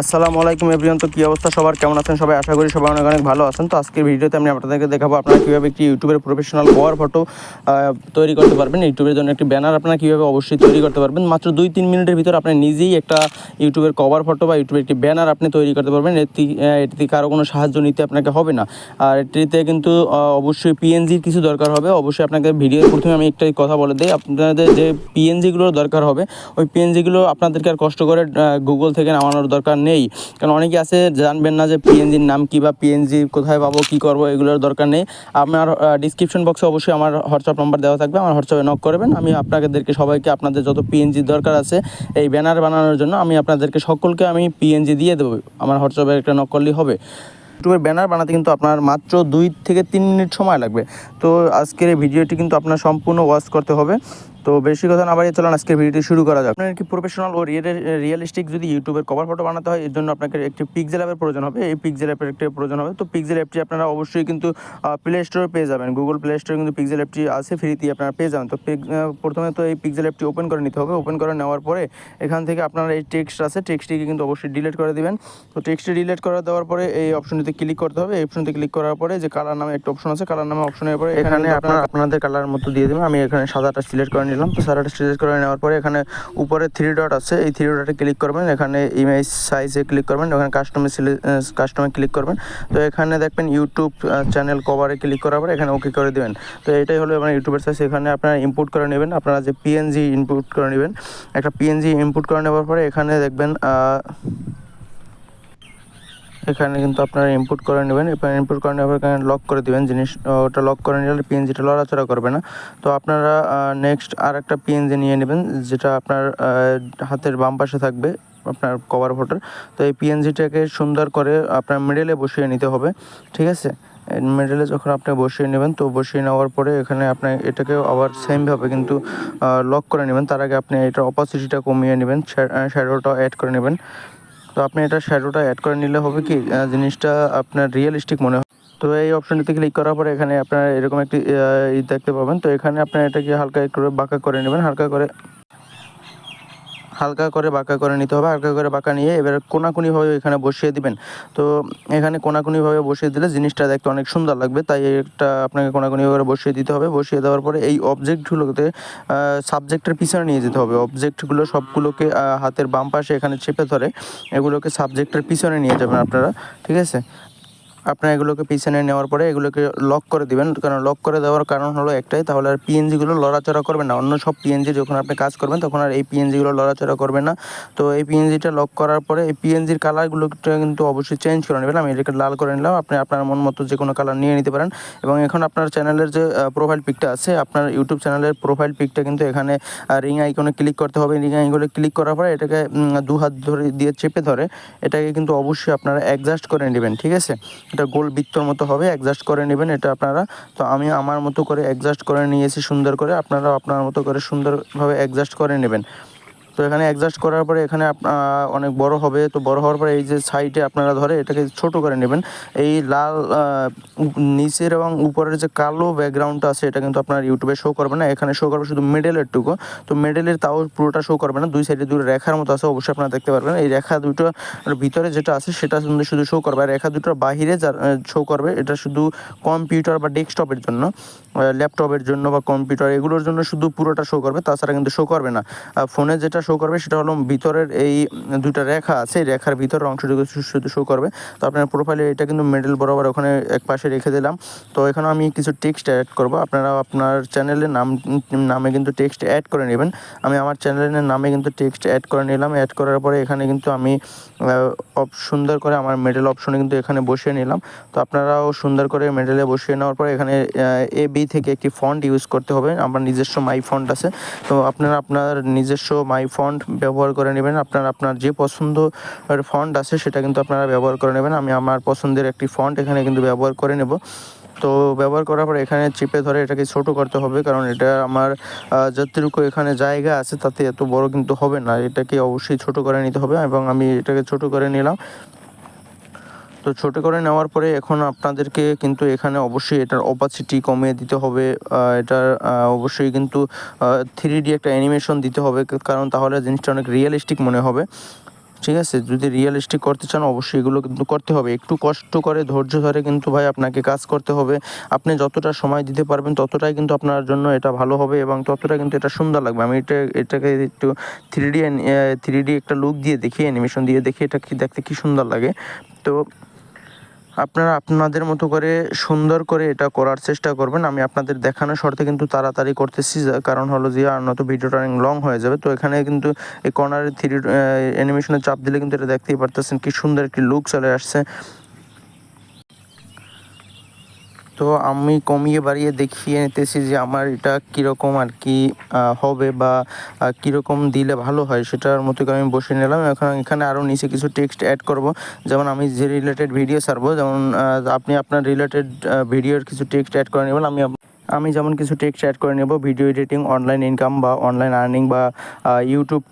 আসসালামু আলাইকুম এভরিওয়ান। তো কী অবস্থা সবার? কেমন আছেন সবাই? আশা করি সবাই অনেক অনেক ভালো আছেন। তো আজকের ভিডিওতে আমি আপনাদেরকে দেখাবো আপনারা কীভাবে একটি ইউটিউবের প্রফেশনাল কভার ফটো তৈরি করতে পারবেন। ইউটিউবের জন্য একটি ব্যানার আপনারা কীভাবে অবশ্যই তৈরি করতে পারবেন। মাত্র দুই তিন মিনিটের ভিতর আপনি নিজেই একটা ইউটিউবের কভার ফটো বা ইউটিউবের একটি ব্যানার আপনি তৈরি করতে পারবেন। এটি এটিতে কারও কোনো সাহায্য নিতে আপনাকে হবে না। আর এটিতে কিন্তু অবশ্যই পিএনজির কিছু দরকার হবে। অবশ্যই আপনাকে ভিডিওর প্রথমে আমি একটাই কথা বলে দিই। আপনাদের যে পিএনজিগুলোর দরকার হবে, ওই পিএনজিগুলো আপনাদেরকে আর কষ্ট করে গুগল থেকে নামানোর দরকার নেই। কারণ অনেকে আছে, জানবেন না যে পিএনজির নাম কী বা পিএনজি কোথায় পাবো, কী করব, এগুলোর দরকার নেই। আপনার ডিসক্রিপশন বক্সে অবশ্যই আমার হোয়াটসঅ্যাপ নাম্বার দেওয়া থাকবে, আমার হোয়াটসঅ্যাপে নক করবেন। আমি আপনাদেরকে সবাইকে, আপনাদের যত পিএনজির দরকার আছে, এই ব্যানার বানানোর জন্য আমি আপনাদেরকে সকলকে আমি পিএনজি দিয়ে দেবো। আমার হোয়াটসঅ্যাপে একটা নক করলেই হবে। ইউটিউবের ব্যানার বানাতে কিন্তু আপনার মাত্র দুই থেকে তিন মিনিট সময় লাগবে। তো আজকের এই ভিডিওটি কিন্তু আপনার সম্পূর্ণ ওয়াচ করতে হবে। তো বেশি কথা না বাড়িয়ে চলুন আজকের ভিডিওটি শুরু করা যাক। আপনার কি প্রফেশনাল ও রিয়েলিস্টিক যদি ইউটিউবের কভার ফটো বানাতে হয় এর জন্য আপনাকে একটি পিক্সেল অ্যাপের প্রয়োজন হবে। এই পিক্সেল অ্যাপের একটি প্রয়োজন হবে। তো পিক্সেল অ্যাপটি আপনারা অবশ্যই কিন্তু প্লে স্টোরে পেয়ে যাবেন। গুগল প্লে স্টোরে কিন্তু পিক্সেল অ্যাপটি আছে ফ্রিতে আপনারা পেয়ে যাবেন। তো প্রথমে তো এই পিক্সেল অ্যাপটি ওপেন করে নিতে হবে। ওপেন করে নেওয়ার পরে এখান থেকে আপনারা এই টেক্সট আছে টেক্সটটিকে কিন্তু অবশ্যই ডিলিট করে দেবেন। তো টেক্সটটি ডিলিট করে দেওয়ার পরে এই অপশনটিতে ক্লিক করতে হবে। এই অপশনটিতে ক্লিক করার পরে যে কালার নামে একটা অপশন আছে কালার নামে অপশনের পরে এখানে আপনারা আপনাদের কালার মতো দিয়ে দেবেন। আমি এখানে সাদাটা সিলেক্ট করে নিলাম। তো সাদাটা সিলেক্ট করে নেওয়ার পরে এখানে উপরে থ্রি ডট আছে। এই থ্রি ডটে ক্লিক করবেন। এখানে ইমেজ সাইজে ক্লিক করবেন। ওখানে কাস্টমে কাস্টমে ক্লিক করবেন। তো এখানে দেখবেন ইউটিউব চ্যানেল কভারে ক্লিক করার পরে এখানে ওকে করে দেবেন। তো এটাই হলো আপনার ইউটিউবের সাইজ এখানে আপনারা ইনপুট করে নেবেন। আপনারা যে পিএনজি ইনপুট করে নেবেন, একটা পিএনজি ইনপুট করে নেওয়ার পরে এখানে দেখবেন এখানে কিন্তু আপনারা ইনপুট করে নেবেন। এবার ইনপুট করে নেওয়ার এখানে লক করে দিবেন জিনিস, ওটা লক করে নিলে পিএনজিটা লড়াচড়া করবে না। তো আপনারা নেক্সট আর একটা পিএনজি নিয়ে নেবেন, যেটা আপনার হাতের বাম পাশে থাকবে, আপনার কভার ফটোর তো এই পিএনজিটাকে সুন্দর করে আপনার মিডলে বসিয়ে নিতে হবে, ঠিক আছে? মিডলে যখন আপনি বসিয়ে নেবেন, তো বসিয়ে নেওয়ার পরে এখানে আপনি এটাকে আবার সেমভাবে কিন্তু লক করে নেবেন। তার আগে আপনি এটার অপাসিটিটা কমিয়ে নেবেন শ্যাডোটা অ্যাড করে নেবেন। তো আপনি এটা শ্যাডোটা অ্যাড করে নিলে হবে কি জিনিসটা আপনার রিয়েলিস্টিক মনে হয়। তো এই অপশনটিতে ক্লিক করার পরে এখানে আপনার এরকম একটি দেখতে পাবেন। তো এখানে আপনার এটাকে হালকা একটু বাঁকা করে নেবেন, হালকা করে হালকা করে বাঁকা করে নিতে হবে, হালকা করে বাঁকা নিয়ে এবার কোনাকুনিভাবে এখানে বসিয়ে দিবেন। তো এখানে কোনাকুনিভাবে বসিয়ে দিলে জিনিসটা দেখতে অনেক সুন্দর লাগবে, তাই এটা আপনাকে কোনাকুনিভাবে বসিয়ে দিতে হবে। বসিয়ে দেওয়ার পরে এই অবজেক্টগুলোতে সাবজেক্টের পিছনে নিয়ে যেতে হবে। অবজেক্টগুলো সবগুলোকে হাতের বাম পাশে এখানে চেপে ধরে এগুলোকে সাবজেক্টের পিছনে নিয়ে যাবেন আপনারা, ঠিক আছে? আপনার এগুলোকে পিছনে নেওয়ার পরে এগুলোকে লক করে দিবেন। কারণ লক করে দেওয়ার কারণ হলো একটাই, তাহলে আর পিএনজিগুলো লড়াচড়া করবে না। অন্য সব পিএনজি যখন আপনি কাজ করবেন, তখন আর এই পিএনজিগুলো লড়াচড়া করবে না। তো এই পিএনজিটা লক করার পরে এই পিএনজির কালারগুলোটা কিন্তু অবশ্যই চেঞ্জ করে নেবেন। আমি এটাকে লাল করে নিলাম। আপনি আপনার মন মতো যে কোনো কালার নিয়ে নিতে পারেন। এবং এখন আপনার চ্যানেলের যে প্রোফাইল পিকটা আছে, আপনার ইউটিউব চ্যানেলের প্রোফাইল পিকটা কিন্তু এখানে রিং আইকনে ক্লিক করতে হবে। রিং আইকনে ক্লিক করার পরে এটাকে দু হাত ধরে দিয়ে চেপে ধরে, এটাকে কিন্তু অবশ্যই আপনারা অ্যাডজাস্ট করে নেবেন। ঠিক আছে? এটা গোল বৃত্তর মতো হবে অ্যাডজাস্ট করে নেবেন এটা আপনারা। তো আমি আমার মতো করে অ্যাডজাস্ট করে নিয়েছি সুন্দর করে আপনারা আপনার মতো করে সুন্দরভাবে অ্যাডজাস্ট করে নেবেন। তো এখানে অ্যাডজাস্ট করার পরে এখানে অনেক বড় হবে। তো বড় হওয়ার পরে এই যে সাইডে আপনারা ধরে এটাকে ছোট করে নেবেন। এই লাল নিচের এবং উপরের যে কালো ব্যাকগ্রাউন্ডটা আছে, এটা কিন্তু আপনার ইউটিউবে শো করবে না। এখানে শো করবে শুধু মিডলের টুকু। তো মেডেলের তাও পুরোটা শো করবে না। দুই সাইডে দুটো রেখার মতো আছে, অবশ্যই আপনারা দেখতে পারবেন। এই রেখা দুটো ভিতরে যেটা আছে, সেটা কিন্তু শুধু শো করবে। আর রেখা দুটোর বাহিরে যা শো করবে, এটা শুধু কম্পিউটার বা ডেস্কটপের জন্য। ল্যাপটপের জন্য বা কম্পিউটার এগুলোর জন্য শুধু পুরোটা শো করবে, তাছাড়া কিন্তু শো করবে না। ফোনে যেটা শো করবে, সেটা হলো ভিতরের এই দুইটা রেখা আছে, এই রেখার ভিতরের অংশটুকু শুধু শো করবে। তো আপনার প্রোফাইলে এটা কিন্তু মেডেল বরাবর ওখানে এক পাশে রেখে দিলাম। তো এখানে আমি কিছু টেক্সট অ্যাড করব। আপনারা আপনার চ্যানেলের নাম, নামে কিন্তু টেক্সট অ্যাড করে নেবেন। আমি আমার চ্যানেলের নামে কিন্তু টেক্সট অ্যাড করে নিলাম। অ্যাড করার পরে এখানে কিন্তু আমি সুন্দর করে আমার মেডেল অপশনে কিন্তু এখানে বসিয়ে নিলাম। তো আপনারাও সুন্দর করে মেডেলে বসিয়ে নেওয়ার পরে এখানে এ বি থেকে একটি ফন্ট ইউজ করতে হবে। আমার নিজস্ব মাই ফন্ট আছে। তো আপনারা আপনার নিজস্ব মাই ফন্ট ব্যবহার করে নেবেন। আপনার আপনার যে পছন্দ ফন্ট আছে, সেটা কিন্তু আপনারা ব্যবহার করে নেবেন। আমি আমার পছন্দের একটি ফন্ট এখানে কিন্তু ব্যবহার করে নেব। তো ব্যবহার করার পর এখানে চিপে ধরে এটাকে ছোট করতে হবে। কারণ এটা আমার যতটুকু এখানে জায়গা আছে, তাতে এত বড় কিন্তু হবে না। এটাকে অবশ্যই ছোট করে নিতে হবে এবং আমি এটাকে ছোট করে নিলাম। তো ছোট করে নেওয়ার পরে এখন আপনাদেরকে কিন্তু এখানে অবশ্যই এটার অপাসিটি কমিয়ে দিতে হবে। এটার অবশ্যই কিন্তু থ্রি ডি একটা অ্যানিমেশন দিতে হবে কারণ তাহলে জিনিসটা অনেক রিয়েলিস্টিক মনে হবে। ঠিক আছে? যদি রিয়েলিস্টিক করতে চান, অবশ্যই এগুলো কিন্তু করতে হবে। একটু কষ্ট করে, ধৈর্য ধরে কিন্তু ভাই আপনাকে কাজ করতে হবে। আপনি যতটা সময় দিতে পারবেন, ততটাই কিন্তু আপনার জন্য এটা ভালো হবে এবং ততটা কিন্তু এটা সুন্দর লাগবে। আমি এটা, এটাকে একটু থ্রি ডি থ্রি ডি একটা লুক দিয়ে দেখি অ্যানিমেশন দিয়ে দেখি, এটা কি, দেখতে কি সুন্দর লাগে। তো আপনারা আপনাদের মতো করে সুন্দর করে এটা করার চেষ্টা করবেন। আমি আপনাদের দেখানোর শর্তে কিন্তু তাড়াতাড়ি করতেছি কারণ হলো যে আর নয়তো ভিডিওটা অনেক লং হয়ে যাবে। তো এখানে কিন্তু এই কর্নারের থ্রি অ্যানিমেশনের চাপ দিলে কিন্তু এটা দেখতেই পারতেছেন কি সুন্দর একটি লুক চলে আসছে। তো আমি কমিয়ে বাড়িয়ে দেখিয়ে নিতেছি যে আমার এটা কীরকম আর কি হবে বা কীরকম দিলে ভালো হয় সেটার মতো আমি বসে নিলাম। এখন এখানে আরও নিচে কিছু টেক্সট অ্যাড করব। যেমন আমি যে রিলেটেড ভিডিও ছাড়বো, যেমন আপনি আপনার রিলেটেড ভিডিওর কিছু টেক্সট অ্যাড করে নেবেন, আমি আমি যেমন কিছু টেক্সট অ্যাড করে নেব ভিডিও এডিটিং অনলাইন ইনকাম বা অনলাইন আর্নিং বা ইউটিউব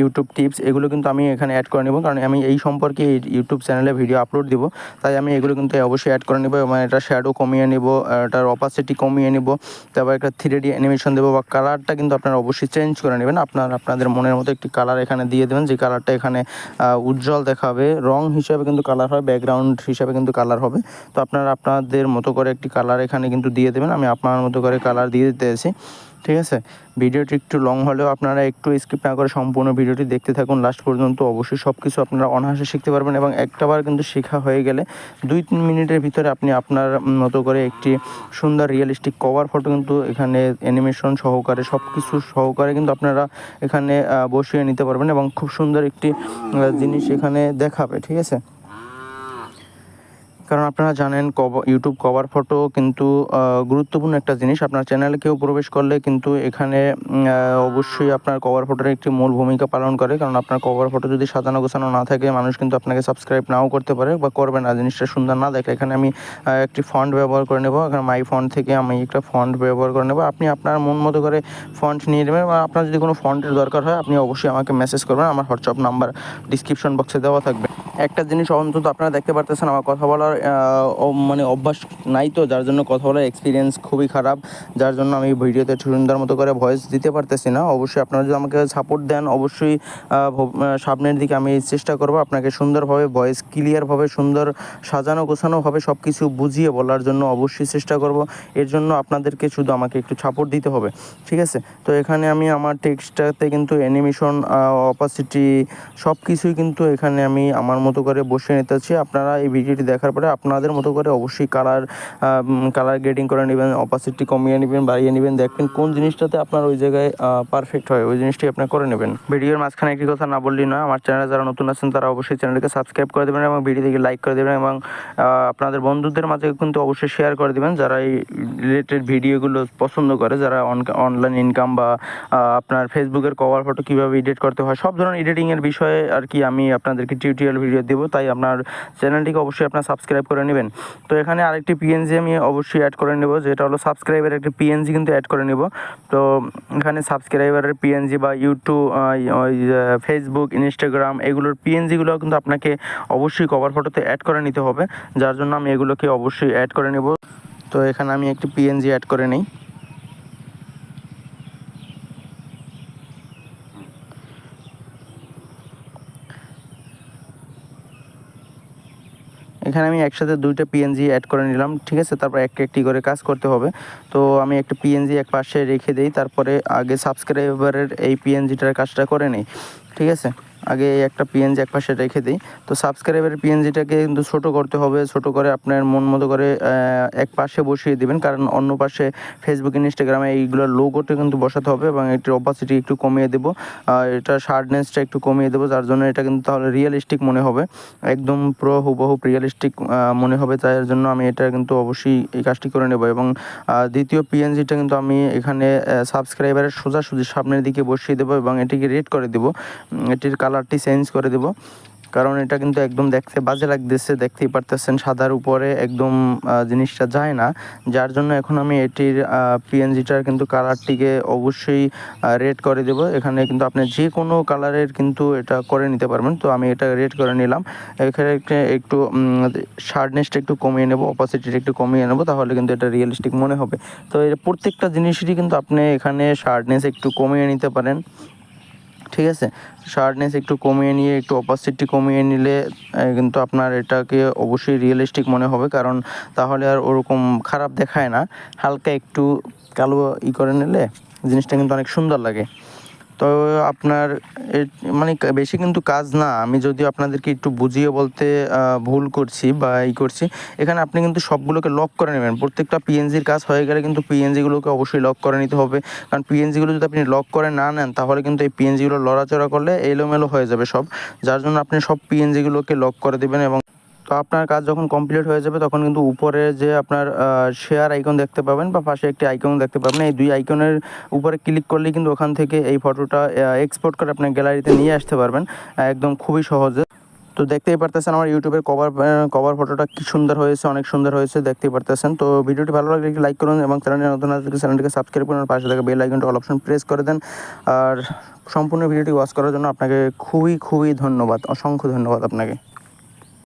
ইউটিউব টিপস এগুলো কিন্তু আমি এখানে অ্যাড করে নেব। কারণ আমি এই সম্পর্কে ইউটিউব চ্যানেলে ভিডিও আপলোড দিব। তাই আমি এগুলো কিন্তু অবশ্যই অ্যাড করে নেব এবং এটা শ্যাডো কমিয়ে নেব এটার অপাসিটি কমিয়ে নেব, তারপর একটা থ্রি ডি অ্যানিমেশন দেবো বা কালারটা কিন্তু আপনারা অবশ্যই চেঞ্জ করে নেবেন। আপনার, আপনাদের মনের মতো একটি কালার এখানে দিয়ে দেবেন, যে কালারটা এখানে উজ্জ্বল দেখাবে। রং হিসাবে কিন্তু কালার হয় ব্যাকগ্রাউন্ড হিসাবে কিন্তু কালার হবে। তো আপনারা আপনাদের মতো করে একটি কালার এখানে কিন্তু দিয়ে দেবেন, আমি আপনার মতো করে কালার দিয়ে দিতে আছি ঠিক আছে? ভিডিওটি একটু লং হলেও আপনারা একটু স্কিপ না করে সম্পূর্ণ ভিডিওটি দেখতে থাকুন লাস্ট পর্যন্ত অবশ্যই সব কিছু আপনারা অনায়াসে শিখতে পারবেন এবং একটাবার কিন্তু শেখা হয়ে গেলে দুই তিন মিনিটের ভিতরে আপনি আপনার মতো করে একটি সুন্দর রিয়েলিস্টিক কভার ফটো কিন্তু এখানে অ্যানিমেশন সহকারে সব কিছু সহকারে কিন্তু আপনারা এখানে বসিয়ে নিতে পারবেন এবং খুব সুন্দর একটি জিনিস এখানে দেখাবে, ঠিক আছে? কারণ আপনারা জানেন ইউটিউব কভার ফটো কিন্তু গুরুত্বপূর্ণ একটা জিনিস। আপনার চ্যানেলে কেউ প্রবেশ করলে কিন্তু এখানে অবশ্যই আপনার কভার ফটোর একটি মূল ভূমিকা পালন করে। কারণ আপনার কভার ফটো যদি সাজানো গোছানো না থাকে, মানুষ কিন্তু আপনাকে সাবস্ক্রাইব নাও করতে পারে বা করবে না। জিনিসটা সুন্দর না দেখে এখানে আমি একটি ফন্ট ব্যবহার করে নেব। এখানে মাই ফন্ট থেকে আমি একটা ফন্ট ব্যবহার করে নেব। আপনি আপনার মন মতো করে ফন্ট নিয়ে নেবেন বা আপনার যদি কোনো ফন্টের দরকার হয়, আপনি অবশ্যই আমাকে মেসেজ করবেন। আমার হোয়াটসঅ্যাপ নাম্বার ডিসক্রিপশন বক্সে দেওয়া থাকবে। একটা জিনিস অন্তত আপনারা দেখতে পারতেছেন, আমার কথা বলার মানে অভ্যাস নাই তো, যার জন্য কথা বলার এক্সপিরিয়েন্স খুবই খারাপ, যার জন্য আমি ভিডিওতে সুন্দর মতো করে ভয়েস দিতে পারতেছি না। অবশ্যই আপনারা যদি আমাকে সাপোর্ট দেন, অবশ্যই সামনের দিকে আমি চেষ্টা করব আপনাকে সুন্দরভাবে ভয়েস ক্লিয়ারভাবে সুন্দর সাজানো গোছানোভাবে সব কিছু বুঝিয়ে বলার জন্য অবশ্যই চেষ্টা করব। এর জন্য আপনাদেরকে শুধু আমাকে একটু সাপোর্ট দিতে হবে, ঠিক আছে? তো এখানে আমি আমার টেক্সটটাতে কিন্তু অ্যানিমেশন অপাসিটি সব কিছুই কিন্তু এখানে আমি আমার মতো করে বসিয়ে নিতেছি আপনারা এই ভিডিওটি দেখার পরে আপনাদের মতো করে অবশ্যই কালার কালার গ্রেডিং করে নেবেন, অপাসিটি কমিয়ে নেবেন, বাড়িয়ে নেবেন। দেখবেন কোন জিনিসটাতে আপনার ওই জায়গায় পারফেক্ট হয়, ওই জিনিসটি আপনি করে নেবেন। ভিডিওর মাঝখানে একটি কথা না বললেই নয়, আমার চ্যানেলে যারা নতুন আছেন তারা অবশ্যই চ্যানেলকে সাবস্ক্রাইব করে দেবেন এবং ভিডিওটিকে লাইক করে দেবেন এবং আপনাদের বন্ধুদের মাঝে কিন্তু অবশ্যই শেয়ার করে দেবেন। যারা এই রিলেটেড ভিডিওগুলো পছন্দ করে, যারা অনলাইন ইনকাম বা আপনার ফেসবুকের কভার ফটো কীভাবে এডিট করতে হয়, সব ধরনের এডিটিংয়ের বিষয়ে আর কি আমি আপনাদেরকে টিউটোরিয়াল ভিডিও দেবো, তাই আপনার চ্যানেলটিকে অবশ্যই আপনার সাবস্ক্রাইব করে নেবেন। তো এখানে আরেকটি পিএনজি আমি অবশ্যই অ্যাড করে নেব, যেটা হলো সাবস্ক্রাইবারের একটি পিএনজি কিন্তু অ্যাড করে নেব। তো এখানে সাবস্ক্রাইবারের পিএনজি বা ইউটিউব ফেসবুক ইনস্টাগ্রাম এগুলোর পিএনজিগুলো কিন্তু আপনাকে অবশ্যই কভার ফটোতে অ্যাড করে নিতে হবে। যার জন্য আমি এগুলোকে অবশ্যই অ্যাড করে নেব। তো এখানে আমি একটি পিএনজি অ্যাড করে নিই। এখানে আমি একসাথে দুইটা পিএনজি অ্যাড করে নিলাম, ঠিক আছে? তারপর একটা একটি করে কাজ করতে হবে। তো আমি একটা পিএনজি এক পাশে রেখে দিই, তারপরে আগে সাবস্ক্রাইবারের এই পিএনজিটার কাজটা করে নিই, ঠিক আছে? আগে একটা পিএনজি এক পাশে রেখে দিই। তো সাবস্ক্রাইবারের পিএনজিটাকে কিন্তু ছোট করতে হবে, ছোট করে আপনার মন মতো করে এক পাশে বসিয়ে দিবেন। কারণ অন্য পাশে ফেসবুক ইনস্টাগ্রামে এইগুলোর লোগোটা কিন্তু বসাতে হবে এবং এটির অপাসিটি একটু কমিয়ে দেবো। এটা শার্টনেসটা একটু কমিয়ে দেবো, যার জন্য এটা কিন্তু তাহলে রিয়েলিস্টিক মনে হবে। একদম পুরো হুবহু রিয়েলিস্টিক মনে হবে। তাই এর জন্য আমি এটা কিন্তু অবশ্যই এই কাজটি করে নেব এবং দ্বিতীয় পিএনজিটা কিন্তু আমি এখানে সাবস্ক্রাইবারের সোজাসুজি সামনের দিকে বসিয়ে দেবো এবং এটিকে রেড করে দেবো। এটির কালারটি চেঞ্জ করে দেবো। কারণ এটা কিন্তু একদম দেখতে বাজে লাগতেছে, দেখতেই পারতেছেন সাদার উপরে একদম জিনিসটা যায় না। যার জন্য এখন আমি এটির পিএনজিটার কিন্তু কালারটিকে অবশ্যই রেড করে দেব। এখানে কিন্তু আপনি যে কোনো কালারের কিন্তু এটা করে নিতে পারবেন। তো আমি এটা রেড করে নিলাম। এখানে একটু শার্টনেসটা একটু কমিয়ে নেব, অপাসিটিটা একটু কমিয়ে নেব, তাহলে কিন্তু এটা রিয়েলিস্টিক মনে হবে। তো এর প্রত্যেকটা জিনিসেরই কিন্তু আপনি এখানে শার্টনেস একটু কমিয়ে নিতে পারেন। ঠিক আছে? শার্পনেস একটু কমিয়ে নিয়ে, একটু অপাসিটি কমিয়ে নিলে কিন্তু আপনার এটাকে অবশ্যই রিয়েলিস্টিক মনে হবে। কারণ তাহলে আর ওরকম খারাপ দেখায় না। হালকা একটু কালো ই করে নিলে জিনিসটা কিন্তু অনেক সুন্দর লাগে। তো আপনার মানে বেশি কিন্তু কাজ না। আমি যদি আপনাদেরকে একটু বুঝিয়ে বলতে ভুল করছি বা ই করছি, এখানে আপনি কিন্তু সবগুলোকে লক করে নেবেন। প্রত্যেকটা পিএনজির কাজ হয়ে গেলে কিন্তু পিএনজিগুলোকে অবশ্যই লক করে নিতে হবে। কারণ পিএনজিগুলো যদি আপনি লক করে না নেন, তাহলে কিন্তু এই পিএনজিগুলো লড়াচড়া করলে এলোমেলো হয়ে যাবে সব। যার জন্য আপনি সব পিএনজিগুলোকে লক করে দেবেন এবং তো আপনার কাজ যখন কমপ্লিট হয়ে যাবে, তখন কিন্তু উপরে যে আপনার শেয়ার আইকন দেখতে পাবেন বা পাশে একটি আইকন দেখতে পাবেন। এই দুই আইকনের উপরে ক্লিক করলেই কিন্তু ওখান থেকে এই ফটোটা এক্সপোর্ট করে আপনার গ্যালারিতে নিয়ে আসতে পারবেন। একদম খুবই সহজে। তো দেখতেই পারতেছেন আমার ইউটিউবের কভার কভার ফটোটা কি সুন্দর হয়েছে, অনেক সুন্দর হয়েছে, দেখতেই পারতেছেন। তো ভিডিওটি ভালো লাগলে লাইক করুন এবং চ্যানেলটি নতুন আসলে চ্যানেলটিকে সাবস্ক্রাইব করুন পাশে থাকা বেল আইকনটা অল অপশন প্রেস করে দেন। আর সম্পূর্ণ ভিডিওটি ওয়াচ করার জন্য আপনাকে খুবই খুবই ধন্যবাদ, অসংখ্য ধন্যবাদ আপনাকে।